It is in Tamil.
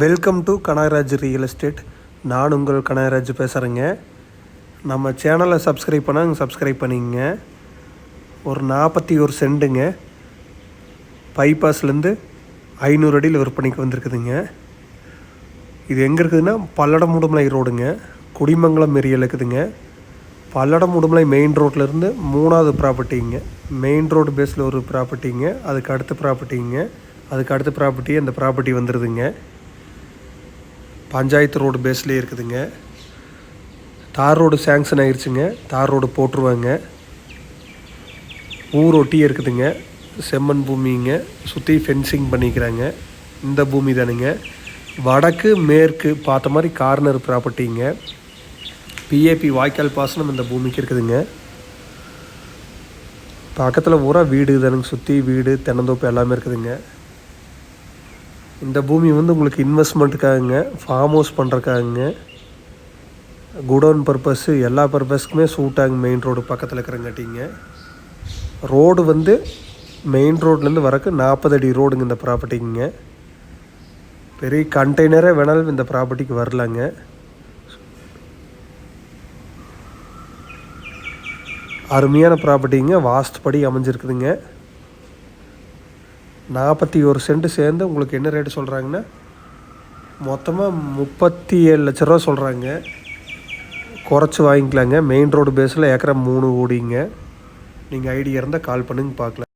Welcome to Kanagaraj real estate நான் உங்கள் கனகராஜ் பேசுகிறேங்க நம்ம சேனலை சப்ஸ்கிரைப் பண்ணால் சப்ஸ்கிரைப் பண்ணிங்க ஒரு நாற்பத்தி ஒரு சென்டுங்க பைபாஸ்லேருந்து ஐநூறு அடியில் விற்பனைக்கு வந்திருக்குதுங்க. இது எங்கே இருக்குதுன்னா பல்லடம் முடுமலை ரோடுங்க. குடிமங்கலம் ஏரியாவில் இருக்குதுங்க. பல்லடம் முடுமலை மெயின் ரோட்லேருந்து மூணாவது ப்ராப்பர்ட்டிங்க மெயின் ரோடு பேஸில் ஒரு ப்ராப்பர்ட்டிங்க அதுக்கு அடுத்த ப்ராப்பர்ட்டிங்க அதுக்கு அடுத்த ப்ராப்பர்ட்டி அந்த ப்ராப்பர்ட்டி வந்துடுதுங்க பஞ்சாயத்து ரோடு பேஸ்லேயே இருக்குதுங்க. தார் ரோடு சேங்ஷன் ஆயிடுச்சுங்க தார் ரோடு போட்டுருவாங்க. ஊர் ஒட்டியே இருக்குதுங்க. செம்மண் பூமிங்க. சுற்றி ஃபென்சிங் பண்ணிக்கிறாங்க. இந்த பூமி தானுங்க. வடக்கு மேற்கு பார்த்த மாதிரி கார்னர் ப்ராப்பர்ட்டிங்க பிஏபி வாய்க்கால் பாசனம் இந்த பூமிக்கு இருக்குதுங்க. பக்கத்தில் பூரா வீடு தானுங்க. சுற்றி வீடு தென்னந்தோப்பு எல்லாமே இருக்குதுங்க. இந்த பூமி வந்து உங்களுக்கு இன்வெஸ்ட்மெண்ட்டுக்காகங்க ஃபார்ம் ஹவுஸ் பண்ணுறக்காகங்க குடோன் பர்பஸ்ஸு எல்லா பர்பஸ்க்குமே சூட் ஆகுங்க மெயின் ரோடு பக்கத்தில் இருக்கிறங்காட்டிங்க. ரோடு வந்து மெயின் ரோட்லேருந்து வரக்கு நாற்பது அடி ரோடுங்க இந்த ப்ராப்பர்ட்டிங்க பெரிய கண்டெய்னரே வேணாலும் இந்த ப்ராப்பர்ட்டிக்கு வரலாங்க. அருமையான ப்ராப்பர்ட்டிங்க படி அமைஞ்சிருக்குதுங்க. நாற்பத்தி ஒரு சென்ட் சேர்ந்து உங்களுக்கு என்ன ரேட்டு சொல்கிறாங்கன்னா மொத்தமாக முப்பத்தி ஏழு லட்ச ரூபா சொல்கிறாங்க குறைச்சி வாங்கிக்கலாங்க. மெயின் ரோடு பேஸில் ஏக்கரை மூணு ஓடிங்க நீங்கள் ஐடியா இருந்தால் கால் பண்ணுங்க பார்க்கலாம்.